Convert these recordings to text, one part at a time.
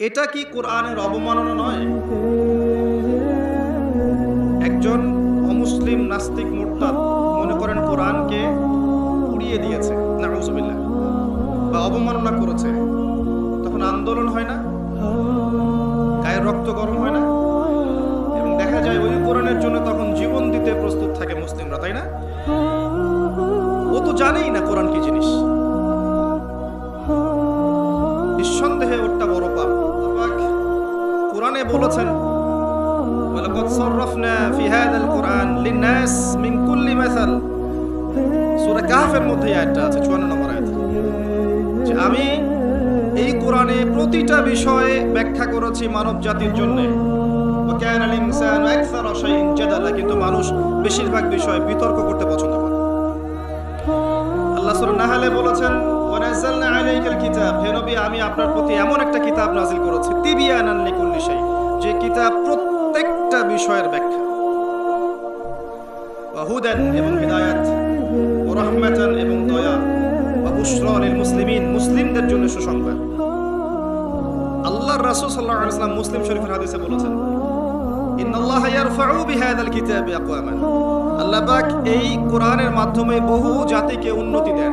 এটা কি কোরআনের অবমাননা নয়? একজন অমুসলিম নাস্তিক মোরতাদ মনে করেন কোরআনকে উড়িয়ে দিয়েছে, নাউজুবিল্লাহ, বা অবমাননা করেছে। তখন আন্দোলন হয় না? গায়ের রক্ত গরম হয় না? এবং দেখা যায় ওই কোরআনের জন্য তখন জীবন দিতে প্রস্তুত থাকে মুসলিমরা, তাই না? ও তো জানেই না কোরআন কি জিনিস। বলেছেন ولقد صرفنا في هذا القرآن للناس من كل مثل সূরা কাহফের মধ্যে এই আয়াতটা আছে 54 নম্বর আয়াত যে আমি এই কোরআনে প্রতিটা বিষয়ে ব্যাখ্যা করেছি মানব জাতির জন্য وكان الإنسان أكثر شيء جدلا কিন্তু মানুষ বেশিরভাগ বিষয়ে বিতর্ক করতে পছন্দ করে আল্লাহ সূরা নাহলে বলেছেন আলাইকাল কিতাব। হে নবী, আমি আপনার প্রতি এমন একটা কিতাব নাজিল করেছি তিবিয়ানান লিকুল্লি শাই যে কিতাব প্রত্যেকটা বিষয়ের ব্যাখ্যা। ওয়া হুদান এবং হিদায়াত রাহমাতান এবং দয়া, ওয়া বুশরা লিল মুসলিমিন, মুসলিমদের জন্য সুসংবাদ। আল্লাহর রাসূল সাল্লাল্লাহু আলাইহি মুসলিম শরীফের হাদিসে বলেছেন, ইন্নাল্লাহ ইয়ারফাউ বিহাদাল কিতাবি আকওয়ামান। আল্লাহ পাক এই কোরআনের মাধ্যমে বহু জাতিকে উন্নতি দেন।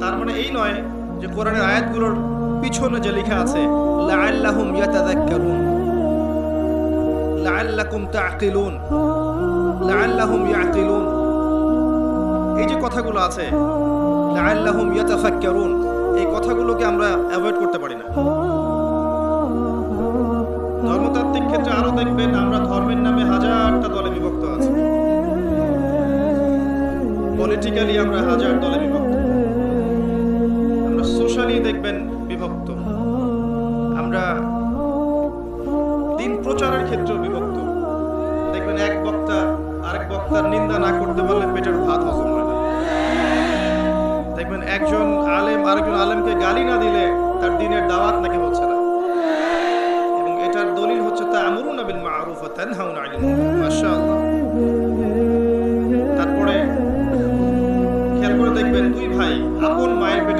তার মানে এই নয় যে কোরআনের আয়াতগুলোর পিছনে যে লেখা আছে এই যে কথাগুলো আছে এই কথাগুলোকে আমরা অ্যাভয়েড করতে পারি না। ধর্মতাত্ত্বিক ক্ষেত্রে আরও দেখবেন, আমরা ধর্মের নামে হাজারটা দলে বিভক্ত আছি। পলিটিক্যালি আমরা হাজার দলে দেখবেন বিভক্ত। আমরা দিন প্রচারের ক্ষেত্রেও বিভক্ত। দেখবেন এক বক্তা আরেক বক্তার নিন্দা না করতে পারলে পেটের ভাত হজম হয় দেখবেন একজন আলেম আরেকজন আলেমকে গালি না দিলে তার দিনের দাওয়াত নাকি হচ্ছে না। এবং এটার দলিল হচ্ছে তা আমরুনা বিল মারুফ তানহাউনা আনিল মাশাআল্লাহ। তারপরে খেয়াল করে দেখবেন দুই ভাই আপন মায়ের পেটের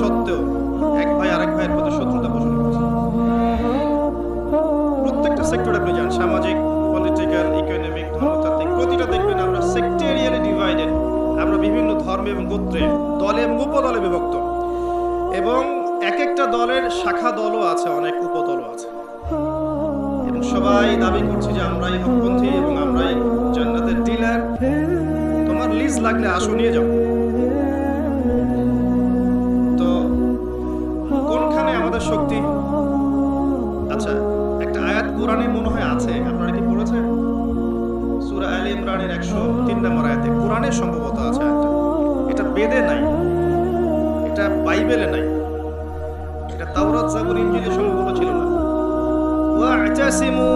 সত্ত্বেও এক ভাই আরেক ভাইয়ের প্রতি শত্রুতা পোষণ করছে। প্রত্যেকটা সেক্টরে আপনি যান সামাজিক পলিটিক্যাল ইকোনমিক ধর্মতাত্ত্বিক, প্রতিটা দেখবেন আমরা সেক্টেরিয়ালি ডিভাইডেড আমরা বিভিন্ন ধর্ম এবং গোত্রে, দলে এবং উপদলে বিভক্ত। এবং এক একটা দলের শাখা দলও আছে, অনেক উপদলও আছে। এবং সবাই দাবি করছে যে আমরাই হকপন্থী এবং আমরাই জান্নাতের ডিলার তোমার লিজ লাগলে আসো, নিয়ে যাও। কোনখানে শক্তি। আচ্ছা একটা আয়াত কোরআনে মনে হয় আছে। আপনারা কি পড়েছেন? সূরা আলে ইমরানের 103 নম্বর আয়াতে। কোরআনে সম্ভবত আছে আয়াতটা। এটা বেদে নাই। এটা বাইবেলে নাই। এটা তাওরাত জাবুর ইনজিলে সম্ভবত ছিল না। ওয়া'তাসিমু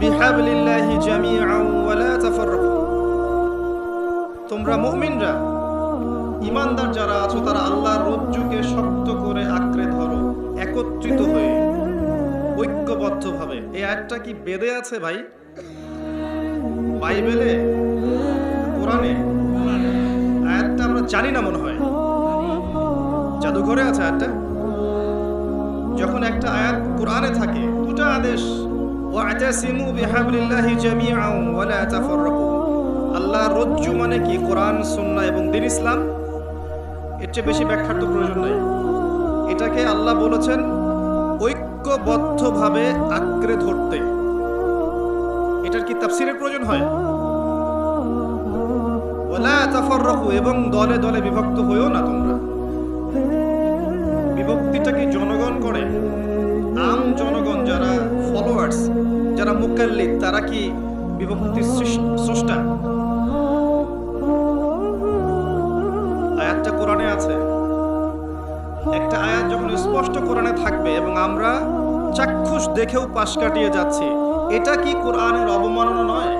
বিহাবলিল্লাহি জামিআন ওয়া লা তাফাররাকু। তোমরা মুমিনরা ইমানদার যারা আছো, তারা আল্লাহর রজ্জুকে শক্ত করে আঁকড়ে ধরো। ঐক্যবদ্ধভাবে এই আয়াতটা কি বেদে আছে ভাই? বাইবেলে? কোরআনে? আয়াতটা আমরা জানি না মনে হয়। জাদুঘরে আছে আয়াতটা? যখন একটা আয়াত কোরআনে থাকে, দুটো আদেশ, ওয়াতাসিমু বিহাবলিল্লাহি জামিআন ওয়া লা তাফাররাকু। আল্লাহর রজ্জু মানে কি? কোরআন, সুন্নাহ এবং দিন ইসলাম? এর চেয়ে বেশি ব্যাখ্যার তো প্রয়োজন নাই। এটাকে আল্লাহ বলেছেন ঐক্যবদ্ধভাবে আঁকড়ে ধরতে। এটার কি তাফসিরের প্রয়োজন হয়? ওয়ালা তাফাররাকু এবং দলে দলে বিভক্ত হইও না তোমরা। বিভক্তিটা কি জনগণ করে? আম জনগণ যারা ফলোয়ার্স যারা মুকাল্লিদ, তারা কি বিভক্তির সৃষ- স্রষ্টা একটা আয়াত যখন স্পষ্ট কোরআনে থাকবে এবং আমরা চাক্ষুষ দেখেও পাশ কাটিয়ে যাচ্ছি, এটা কি কোরআনের অবমাননা নয়?